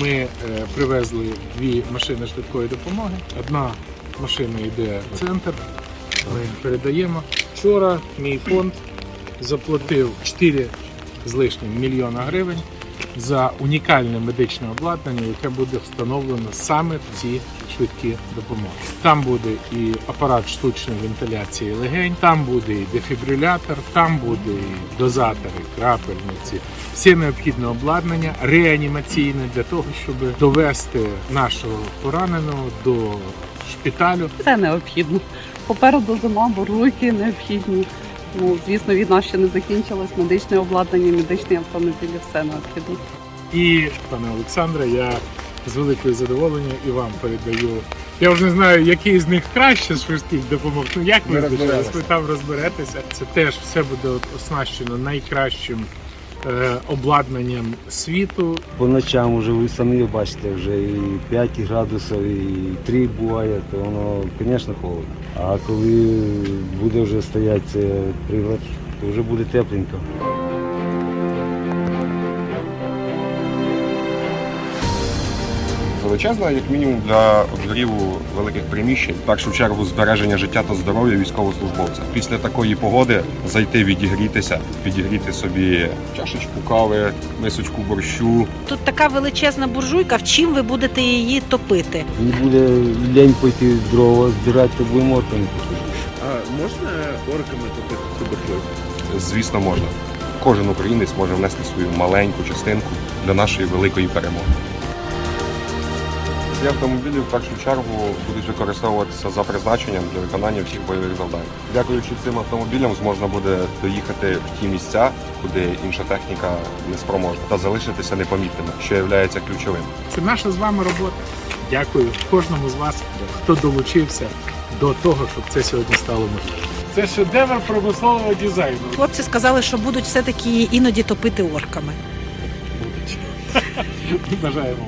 ми е, привезли дві машини швидкої допомоги. Одна машина йде в центр. Ми передаємо. Вчора мій фонд заплатив 4 з лишнім мільйона гривень за унікальне медичне обладнання, яке буде встановлено саме в ці швидкі допомоги. Там буде і апарат штучної вентиляції легень, там буде і дефібрилятор, там буде і дозатори, крапельниці, все необхідне обладнання реанімаційне для того, щоб довести нашого пораненого до шпиталю. Це необхідно. Попереду зима, буржуйки необхідні. Ну, звісно, війна ще не закінчилась. Медичне обладнання, медичні автомобілі, все необхідно. І, пане Олександре, я з великою задоволенням і вам передаю. Я вже не знаю, який з них краще швидкість допомогти. допомог. Ну як ви Ми ви там розберетеся. Це теж все буде оснащено найкращим обладнанням світу. По ночам вже ви самі бачите, вже і 5 градусів, і 3 буває, то воно, звісно, холодно. А коли буде вже стояти цей прилад, то вже буде тепленько. Величезна, як мінімум, для обігріву великих приміщень, в першу чергу збереження життя та здоров'я військовослужбовця. Після такої погоди зайти відігрітися, підігріти собі чашечку кави, мисочку борщу, Тут така величезна буржуйка. В чим ви будете її топити? Не буде лень пойти дрова збирати, то будемо орками. А можна орками топити цю буржуйку? звісно, можна. Кожен українець може внести свою маленьку частинку для нашої великої перемоги. Ці автомобілі в першу чергу будуть використовуватися за призначенням для виконання всіх бойових завдань. Дякуючи цим автомобілям, зможна буде доїхати в ті місця, куди інша техніка не спроможна, та залишитися непомітними, що є ключовим. Це наша з вами робота. Дякую кожному з вас, хто долучився до того, щоб це сьогодні стало можливим. Це шедевр промислового дизайну. Хлопці сказали, що будуть все-таки іноді топити орками. Будуть. Бажаємо.